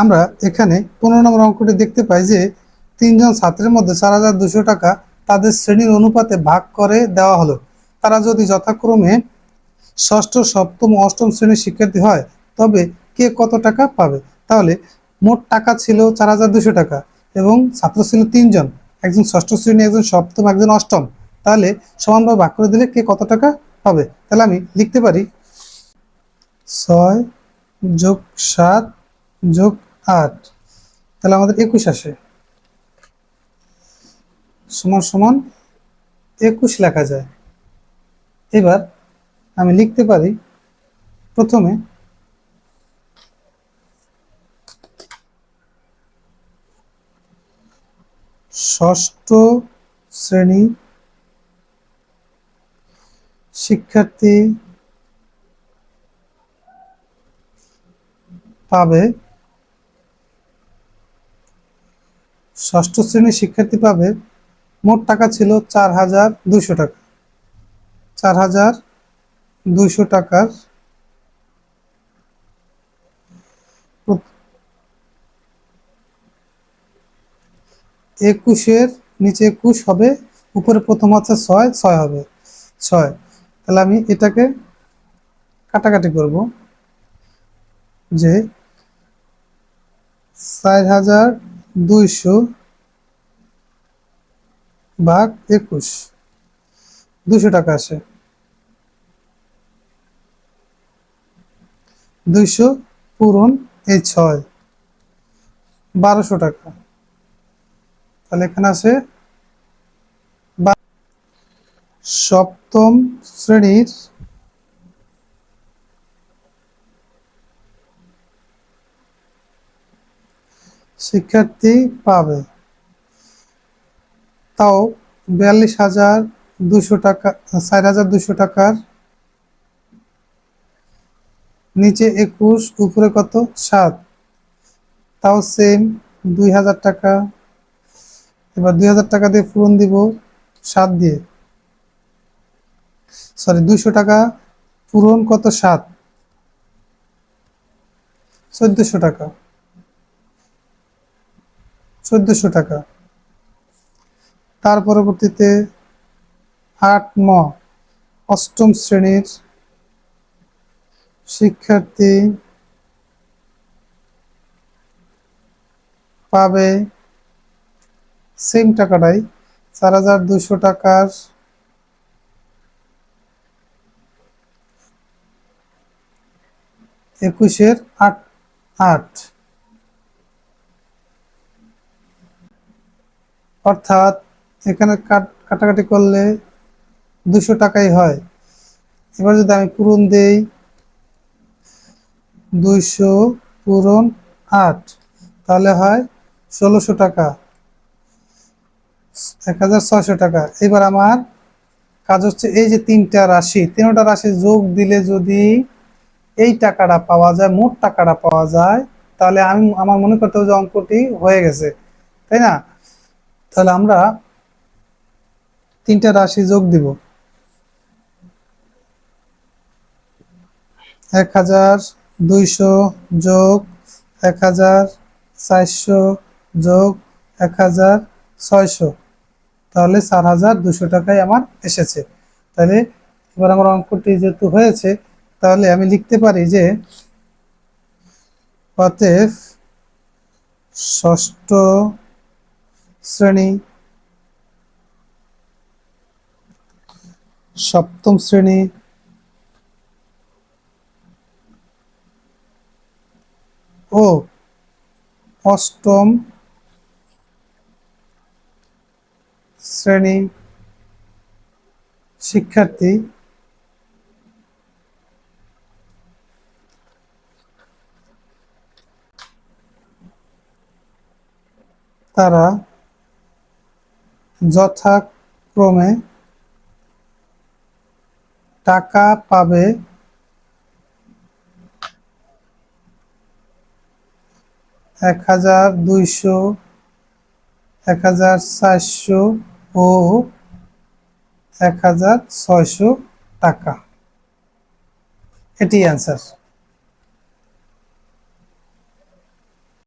আমরা এখানে পনেরো নম্বর অঙ্কটি দেখতে পাই যে তিনজন ছাত্রের মধ্যে চার হাজার দুশো টাকা তাদের শ্রেণির অনুপাতে ভাগ করে দেওয়া হলো। তারা যদি যথাক্রমে ষষ্ঠ, সপ্তম, অষ্টম শ্রেণির শিক্ষার্থী হয়, তবে কে কত টাকা পাবে? তাহলে মোট টাকা ছিল চার হাজার দুশো টাকা এবং ছাত্র ছিল তিনজন। একজন ষষ্ঠ শ্রেণি, একজন সপ্তম, একজন অষ্টম। তাহলে সমানভাবে ভাগ করে দিলে কে কত টাকা পাবে? তাহলে আমি লিখতে পারি ছয় যোগ সাত যোগ আট। তাহলে আমাদের একুশ আসে। সমান সমান একুশ লেখা যায়। এবার আমি লিখতে পারি প্রথমে ষষ্ঠ শ্রেণি শিক্ষার্থী পাবে ষষ্ঠ শ্রেণির শিক্ষার্থী পাবে মোট টাকা ছিল চার হাজার দুশো টাকা। চার হাজার দুইশো টাকার একুশের নিচে একুশ হবে, উপরে প্রথম আছে ছয় ছয় হবে, ছয়। তাহলে আমি এটাকে কাটাকাটি করব যে চার হাজার দুইশো ভাগ একুশ। দুশো টাকা আসে দুইশো পূরণ এই ছয়। বারোশো টাকা। তাহলে এখানে আছে সপ্তম শ্রেণির শিক্ষার্থী পাবে। তাও বিয়াল্লিশ হাজার দুশো টাকা, চার হাজার দুশো টাকার। নিচে একুশ, উপরে কত? সাত। তাও সেম দুই হাজার টাকা। এবার দুই হাজার টাকা দিয়ে পূরণ দিব সাত দিয়ে। সরি দুইশো টাকা পূরণ কত? সাত। চোদ্দশো টাকা। চোদ্দশো টাকা। তার পরবর্তীতে আট ন অষ্টম শ্রেণির শিক্ষার্থী পাবে সেম টাকাটাই চার হাজার দুশো টাকার একুশের আট আট। অর্থাৎ এখানে কাট- কাটাকাটি করলে দুশো টাকাই হয়। এবার যদি আমি পূরণ দেই, দুইশো পূরণ আট, তাহলে হয় ষোলোশো টাকা। এক হাজার ছয়শো টাকা। এবার আমার কাজ হচ্ছে এই যে তিনটা রাশি তিনটা রাশি যোগ দিলে যদি এই টাকাটা পাওয়া যায়, মোট টাকাটা পাওয়া যায়, তাহলে আমি, আমার মনে করতে হবে যে অঙ্কটি হয়ে গেছে। তাই না? তাহলে আমরা তিনটা রাশি যোগ দিব। এক হাজার দুইশো যোগ এক হাজার চারশো যোগ এক হাজার ছয়শো। তাহলে চার হাজার দুশো টাকায় আমার এসেছে। তাহলে এবার আমার অঙ্কটি যেহেতু হয়েছে, তাহলে আমি লিখতে পারি যে অতএব ষষ্ঠ শ্রেণি সপ্তম শ্রেণি। ও অষ্টম শ্রেণি শিক্ষার্থী। তারা যথাক্রমে টাকা পাবে। এক হাজার দুইশো, এক হাজার চারশো ও এক হাজার ছয়শো টাকা। এটি অ্যান্সার